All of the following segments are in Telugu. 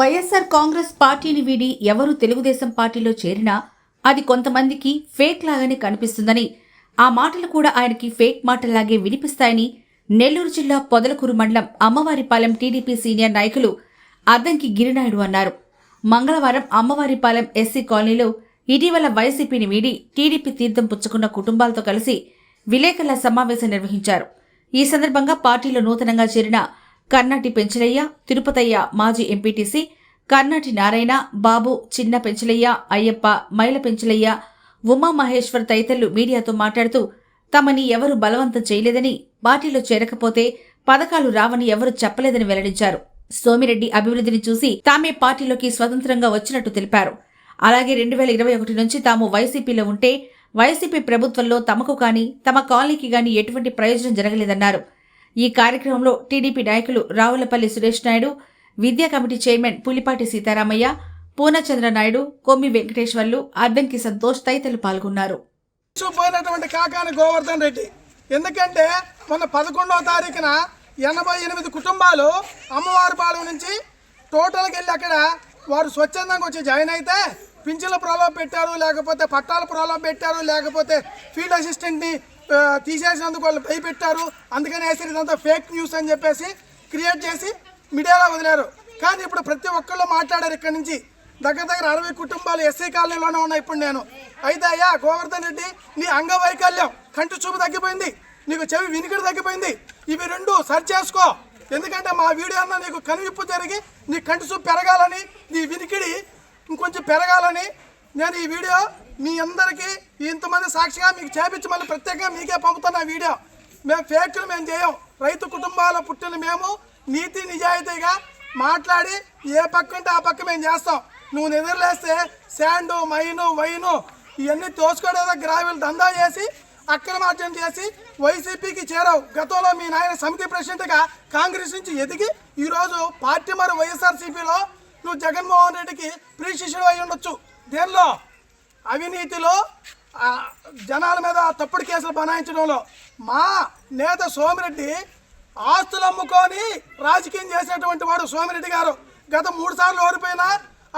వైఎస్ఆర్ కాంగ్రెస్ పార్టీని వీడి ఎవరు తెలుగుదేశం పార్టీలో చేరినా అది కొంతమందికి ఫేక్ లాగానే కనిపిస్తుందని ఆ మాటలు కూడా ఆయనకి ఫేక్ మాటలాగే వినిపిస్తాయని నెల్లూరు జిల్లా పొదలకూరు మండలం అమ్మవారిపాలెం టీడీపీ సీనియర్ నాయకులు అద్దంకి గిరినాయుడు అన్నారు. మంగళవారం అమ్మవారిపాలెం ఎస్సీ కాలనీలో ఇటీవల వైసీపీని వీడి టీడీపీ తీర్థం పుచ్చుకున్న కుటుంబాలతో కలిసి విలేకరుల సమావేశం నిర్వహించారు. ఈ సందర్భంగా పార్టీలో నూతనంగా చేరిన కర్నాటి పెంచలయ్య తిరుపతయ్య మాజీ ఎంపీటీసీ కర్నాటి నారాయణ బాబు చిన్న పెంచలయ్య అయ్యప్ప మైల పెంచలయ్య ఉమా మహేశ్వర్ తదితరులు మీడియాతో మాట్లాడుతూ తమని ఎవరు బలవంతం చేయలేదని పార్టీలో చేరకపోతే పథకాలు రావని ఎవరు చెప్పలేదని వెల్లడించారు. సోమిరెడ్డి అభివృద్ధిని చూసి తామే పార్టీలోకి స్వతంత్రంగా వచ్చినట్టు తెలిపారు. అలాగే రెండు వేల ఇరవై ఒకటి నుంచి తాము వైసీపీలో ఉంటే వైసీపీ ప్రభుత్వంలో తమకు కానీ తమ కాలనీకి గాని ఎటువంటి ప్రయోజనం జరగలేదన్నారు. ఈ కార్యక్రమంలో టీడీపీ నాయకులు రావులపల్లి సురేష్ నాయుడు విద్యా కమిటీ చైర్మన్ పులిపాటి సీతారామయ్య పూర్ణచంద్ర నాయుడు కొమ్మి వెంకటేశ్వర్లు అద్దంకి సంతోష్ తదితరులు పాల్గొన్నారు. పోయినటువంటి కాకాని గోవర్ధన్ రెడ్డి. ఎందుకంటే మొన్న పదకొండవ తారీఖున ఎనభై ఎనిమిది కుటుంబాలు అమ్మవారి పాలెం నుంచి టోటల్కి వెళ్ళి అక్కడ వారు స్వచ్ఛందంగా వచ్చి జాయిన్ అయితే పింఛన్ల ప్రాబ్లం పెట్టారు లేకపోతే పట్టాల ప్రాబ్లం పెట్టారు లేకపోతే ఫీల్డ్ అసిస్టెంట్ని తీసేసినందుకు వాళ్ళు భయపెట్టారు. అందుకని వేసారు ఇదంతా ఫేక్ న్యూస్ అని చెప్పేసి క్రియేట్ చేసి మీడియాలో వదిలారు. కానీ ఇప్పుడు ప్రతి ఒక్కళ్ళు మాట్లాడారు ఇక్కడి నుంచి. దగ్గర దగ్గర అరవై కుటుంబాలు ఎస్సీ కాలనీలోనే ఉన్నాయి ఇప్పుడు నేను. అయితే అయ్యా గోవర్ధన్ రెడ్డి నీ అంగవైకల్యం కంటి చూపు తగ్గిపోయింది. నీకు చెవి వినికిడి తగ్గిపోయింది. ఇవి రెండు సరి చేసుకో. ఎందుకంటే మా వీడియో అన్న నీకు కనువిప్పు జరిగి నీ కంటి చూపు పెరగాలని నీ వినికిడి ఇంకొంచెం పెరగాలని నేను ఈ వీడియో మీ అందరికీ ఇంతమంది సాక్షిగా మీకు చేపించి మళ్ళీ ప్రత్యేకంగా మీకే పంపుతున్న వీడియో. మేము ఫేక్లు మేము చేయం. రైతు కుటుంబాల పుట్టిన మేము నీతి నిజాయితీగా మాట్లాడి ఏ పక్క ఉంటే ఆ పక్క మేము చేస్తాం. నువ్వు నిద్రలేస్తే శాండు మైను వైను ఇవన్నీ తోసుకోవడం గ్రావెల్ దందా చేసి అక్రమార్జన చేసి వైసీపీకి చేరావు. గతంలో మీ నాయన సమితి ప్రెసిడెంట్గా కాంగ్రెస్ నుంచి ఎదిగి ఈరోజు పార్టీ మరి వైఎస్ఆర్సీపీలో నువ్వు జగన్మోహన్ రెడ్డికి ప్రీ శిష్యుడు అయి ఉండొచ్చు. దేనిలో? అవినీతిలో జనాల మీద తప్పుడు కేసులు బనాయించడంలో. మా నేత సోమిరెడ్డి ఆస్తులు అమ్ముకొని రాజకీయం చేసినటువంటి వాడు సోమిరెడ్డి గారు. గత మూడు సార్లు ఓడిపోయినా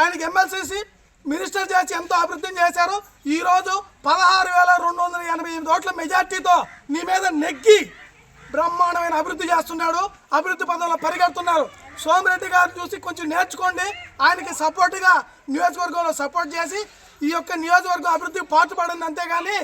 ఆయనకి ఎమ్మెల్సీసీ మినిస్టర్ చేసి ఎంతో అభివృద్ధి చేశారు. ఈరోజు పదహారు వేల రెండు వందల ఎనభై ఎనిమిది ఓట్ల మెజార్టీతో నీ మీద నెగ్గి బ్రహ్మాండమైన అభివృద్ధి చేస్తున్నాడు. అభివృద్ధి పదంలో పరిగెడుతున్నారు. సోమిరెడ్డి గారు చూసి కొంచెం నేర్చుకోండి. ఆయనకి సపోర్ట్గా నియోజకవర్గంలో సపోర్ట్ చేసి ఈ యొక్క నియోజకవర్గం అభివృద్ధి పాటుపడింది అంతేగాని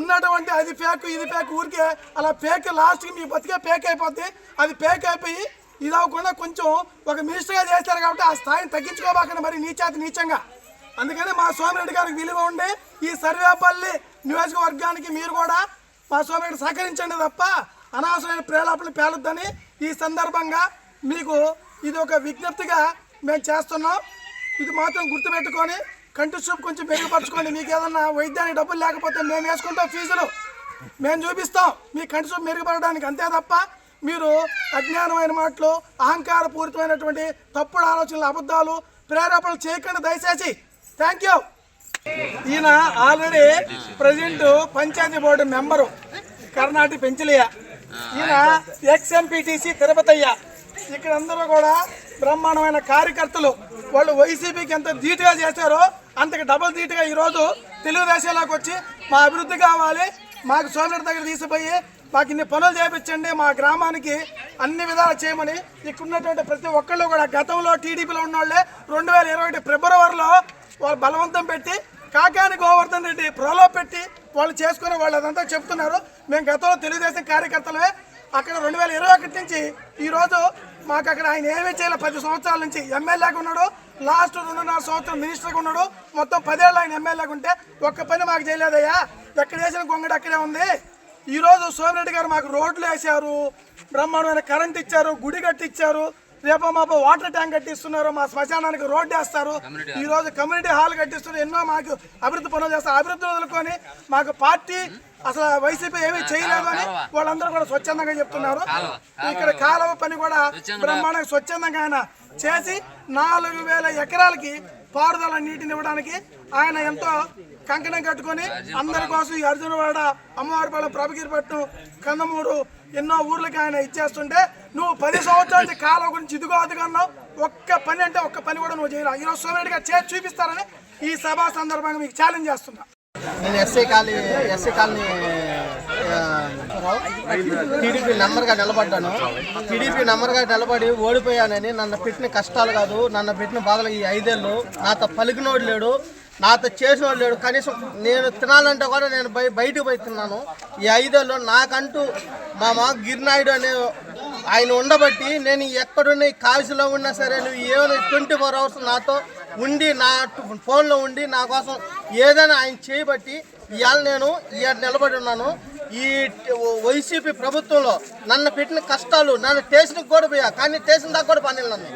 ఉన్నటువంటి అది ఫేక్ ఇది ఫేక్ ఊరికే అలా ఫేక్ లాస్ట్కి మీ బతికే ఫేక్ అయిపోద్ది. అది ఫేక్ అయిపోయి ఇది అవ్వకుండా కొంచెం ఒక మినిస్టర్గా చేస్తారు కాబట్టి ఆ స్థాయిని తగ్గించుకోబాకండి మరి నీచాతి నీచంగా. అందుకని మా సోమిరెడ్డి గారికి విలువ ఉండి ఈ సర్వేపల్లి నియోజకవర్గానికి మీరు కూడా మా సోమిరెడ్డి సహకరించండి తప్ప అనవసరమైన ప్రేలాపలు పేలొద్దని ఈ సందర్భంగా మీకు ఇది ఒక విజ్ఞప్తిగా మేము చేస్తున్నాం. ఇది మాత్రం గుర్తుపెట్టుకొని కంటి చూపు కొంచెం మెరుగుపరచుకోండి. మీకు ఏదన్నా వైద్యానికి డబ్బులు లేకపోతే మేము వేసుకుంటాం ఫీజులు. మేము చూపిస్తాం. మీ కంటి చూపు మెరుగుపడడానికి అంతే తప్ప మీరు అజ్ఞానమైన మాటలు అహంకారపూరితమైనటువంటి తప్పుడు ఆలోచనలు అబద్ధాలు ప్రేరేపణలు చేయకండి దయచేసి. థ్యాంక్ యూ ఈయన already present panchayat board member Karnati Penchalaiah. ఈయన ఎక్స్ ఎంపీటీసీ తిరుపతయ్య. ఇక్కడ అందరూ కూడా బ్రహ్మాండమైన కార్యకర్తలు. వాళ్ళు వైసీపీకి ఎంత ధీటుగా చేశారో అంతకు డబల్ ధీటుగా ఈరోజు తెలుగుదేశంలోకి వచ్చి మా అభివృద్ధి కావాలి మాకు సోదరుడి దగ్గర తీసిపోయి మాకు ఇన్ని పనులు చేయించండి మా గ్రామానికి అన్ని విధాలు చేయమని ఇక్కడ ఉన్నటువంటి ప్రతి ఒక్కళ్ళు కూడా గతంలో టీడీపీలో ఉన్నోళ్ళే రెండు వేల ఇరవై ఒకటి ఫిబ్రవరిలో వాళ్ళు బలవంతం పెట్టి కాకాని గోవర్ధన్ రెడ్డి ప్రోలో పెట్టి వాళ్ళు చేసుకునే వాళ్ళు అదంతా చెప్తున్నారు. మేము గతంలో తెలుగుదేశం కార్యకర్తలమే. అక్కడ రెండు వేల ఇరవై ఒకటి నుంచి ఈరోజు మాకు అక్కడ ఆయన ఏమీ చేయాలి. పది సంవత్సరాల నుంచి ఎమ్మెల్యేగా ఉన్నాడు. లాస్ట్ రెండున్నర సంవత్సరం మినిస్టర్గా ఉన్నాడు. మొత్తం పదేళ్ళు ఆయన ఎమ్మెల్యేగా ఉంటే ఒక్క పని మాకు చేయలేదయ్యా. ఎక్కడ వేసిన గొంగడి అక్కడే ఉంది. ఈరోజు సోమిరెడ్డి గారు మాకు రోడ్లు వేశారు. బ్రహ్మాండమైన కరెంట్ ఇచ్చారు గుడి కట్టించారు రేపు మాపు వాటర్ ట్యాంక్ కట్టిస్తున్నారు మా శ్మశానానికి రోడ్డు వేస్తారు. ఈ రోజు కమ్యూనిటీ హాల్ కట్టిస్తున్నారు. ఎన్నో మాకు అభివృద్ధి పనులు చేస్తారు. అభివృద్ధి వదులుకొని మాకు పార్టీ అసలు వైసీపీ ఏమీ చేయలేదు అని వాళ్ళందరూ కూడా స్వచ్ఛందంగా చెప్తున్నారు. ఇక్కడ కాలువ పని కూడా బ్రహ్మాండంగా స్వచ్ఛందంగా ఆయన చేసి నాలుగు వేల ఎకరాలకి పారుదల నీటిని ఇవ్వడానికి ఆయన ఎంతో కంకణం కట్టుకొని అందరి కోసం ఈ అర్జునవాడ అమ్మవారిపాలెం ప్రభగిరిపట్నం కందమూరు ఎన్నో ఊర్లకి ఆయన ఇచ్చేస్తుంటే నువ్వు పది సంవత్సరాల కాలం గురించి ఇదిగో అదిగో ఒక్క పని అంటే ఒక్క పని కూడా నువ్వు చేయలేవు. ఈరోజు సోమరెడ్డిగా చేసి చూపిస్తారని ఈ సభా సందర్భంగా మీకు ఛాలెంజ్ చేస్తున్నా. నేను SI colony SI colony TDP నెంబర్గా నిలబడ్డాను. టీడీపీ నెంబర్గా నిలబడి ఓడిపోయానని నన్ను పెట్టిన కష్టాలు కాదు నన్ను పెట్టిన బాధలు ఈ ఐదేళ్ళు. నాతో పలికినోడు లేడు నాతో చేసినోడు లేడు. కనీసం నేను తినాలంటే కూడా నేను బయ బయటకు పోయి తిన్నాను. ఈ ఐదేళ్ళు నాకంటూ మా మా గిరినాయుడు అనే ఆయన ఉండబట్టి నేను ఎక్కడున్న కాశీలో ఉన్నా సరే నువ్వు ఏమైనా ట్వంటీ ఫోర్ అవర్స్ నాతో ఉండి నా ఫోన్లో ఉండి నా కోసం ఏదైనా ఆయన చేయబట్టి ఇవాళ నేను ఇవాళ నిలబడి ఉన్నాను. ఈ వైసీపీ ప్రభుత్వంలో నన్ను పెట్టిన కష్టాలు నన్ను స్టేషన్కి కూడా పోయా. కానీ స్టేషన్ దాకా కూడా పని నన్ను.